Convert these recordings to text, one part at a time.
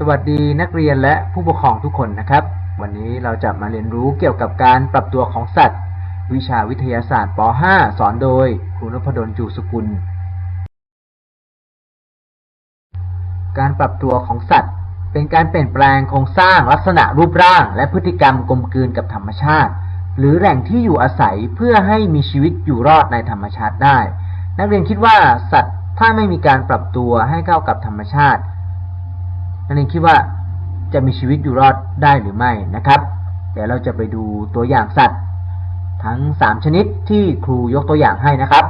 สวัสดีนักเรียนและผู้ปกครองทุกคนนะครับ วันนี้เราจะมาเรียนรู้เกี่ยวกับการปรับตัวของสัตว์ วิชาวิทยาศาสตร์ป .5 สอนโดยครูนพดลจูสกุล การปรับตัวของสัตว์ เป็นการเปลี่ยนแปลงโครงสร้างลักษณะรูปร่าง และพฤติกรรมกลมกลืนกับธรรมชาติ หรือแหล่งที่อยู่อาศัยเพื่อให้มีชีวิตอยู่รอดในธรรมชาติได้ นักเรียนคิดว่าสัตว์ถ้าไม่มีการปรับตัวให้เข้ากับธรรมชาติ นักเรียนคิดว่าจะมีชีวิตอยู่รอดได้หรือไม่นะครับ เดี๋ยวเราจะไปดูตัวอย่างสัตว์ ทั้ง 3 ชนิดที่ครูยกตัวอย่างให้นะครับ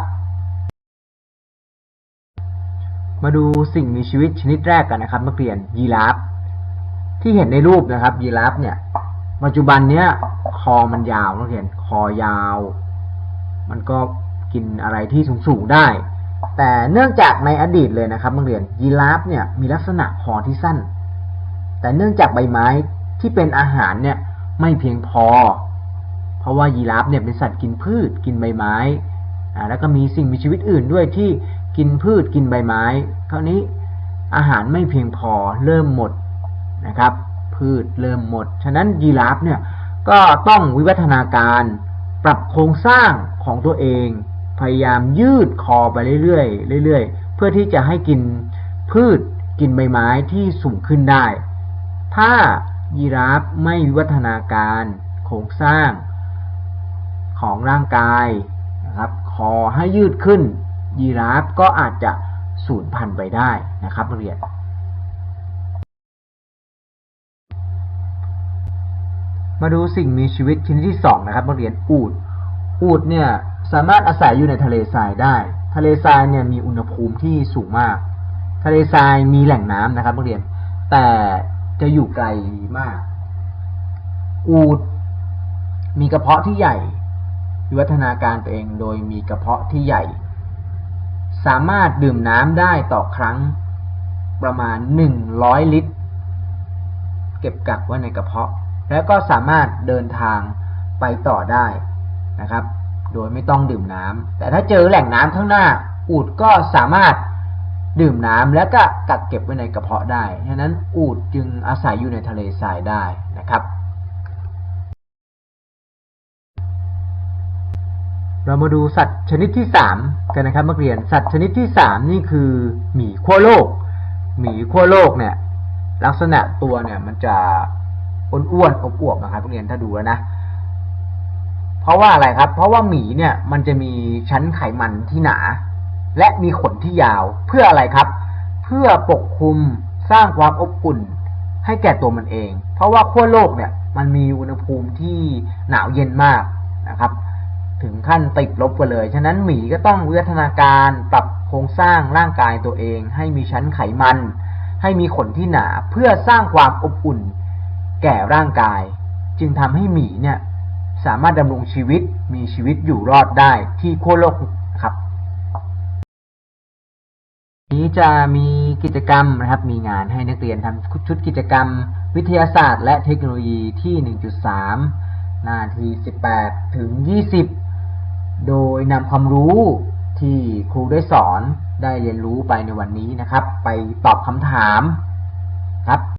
มาดูสิ่งมีชีวิตชนิดแรกกันนะครับนักเรียนยีราฟที่เห็นในรูปนะครับ ยีราฟเนี่ยปัจจุบันเนี้ยคอมันยาวนักเรียนคอยาว มันก็กินอะไรที่สูงๆได้ แต่เนื่องจากในอดีตเลยนะครับนักเรียนยีราฟเนี่ยมีลักษณะคอที่สั้น แต่เนื่องจากใบไม้ที่เป็นอาหารเนี่ยไม่เพียงพอ เพราะว่ายีราฟเนี่ยเป็นสัตว์กินพืชกินใบไม้แล้วก็มีสิ่งมีชีวิตอื่นด้วยที่กินพืชกินใบไม้ คราวนี้อาหารไม่เพียงพอเริ่มหมดนะครับ พืชเริ่มหมด ฉะนั้นยีราฟเนี่ยก็ต้องวิวัฒนาการปรับโครงสร้างของตัวเอง พยายามยืดคอไปเรื่อยๆเรื่อยๆ เพื่อที่จะให้กินพืชกินใบไม้ที่สูงขึ้นได้ ถ้ายีราฟไม่วิวัฒนาการโครงสร้างของร่างกายนะครับคอให้ยืดขึ้น ยีราฟก็อาจจะสูญพันธุ์ไปได้นะครับเรียนมาดูสิ่งมีชีวิตชนิดที่สองนะครับนักเรียนอูฐอูฐเนี่ย สามารถอาศัยอยู่ในทะเลทรายได้ ทะเลทรายเนี่ยมีอุณหภูมิที่สูงมาก ทะเลทรายมีแหล่งน้ำนะครับนักเรียน แต่จะอยู่ไกลมาก อูฐมีกระเพาะที่ใหญ่วิวัฒนาการตัวเองโดยมีกระเพาะที่ใหญ่ สามารถดื่มน้ำได้ต่อครั้งประมาณ 100 ลิตร เก็บกักไว้ในกระเพาะ แล้วก็สามารถเดินทางไปต่อได้นะครับ โดยไม่ต้องดื่มน้ำแต่ถ้าเจอแหล่งน้ำข้างหน้า อูดก็สามารถดื่มน้ำแล้วก็กักเก็บไว้ในกระเพาะได้ฉะนั้นอูดจึงอาศัยอยู่ในทะเลทรายได้นะครับ เรามาดูสัตว์ชนิดที่สามกันนะครับนักเรียน สัตว์ชนิดที่สามนี่คือหมีขั้วโลก หมีขั้วโลกเนี่ยลักษณะตัวเนี่ยมันจะอ้วนๆอวบนะครับนักเรียนถ้าดูแล้วนะ ราะว่าอะไรครับ เพราะว่าหมีเนี่ยมันจะมีชั้นไขมันที่หนา และมีขนที่ยาวเพื่ออะไรครับ เพื่อปกคลุมสร้างความอบอุ่น ให้แก่ตัวมันเอง เพราะว่าขั้วโลกเนี่ยมันมีอุณหภูมิที่หนาวเย็นมากนะครับ ถึงขั้นติดลบกันเลย ฉะนั้นหมีก็ต้องวิวัฒนาการปรับโครงสร้างร่างกายตัวเอง ให้มีชั้นไขมัน ให้มีขนที่หนาเพื่อสร้างความอบอุ่น แก่ร่างกาย จึงทำให้หมีเนี่ย สามารถดำรงชีวิตมีชีวิตอยู่รอดได้ที่ขั้วโลกครับ นี้จะมีกิจกรรมนะครับ มีงานให้นักเรียนทำชุดกิจกรรม วิทยาศาสตร์ และเทคโนโลยีที่ 1.3 หน้าที่ 18 ถึง 20 โดยนำความรู้ที่ครูได้สอนได้เรียนรู้ไปในวันนี้นะครับ ไปตอบคำถามครับ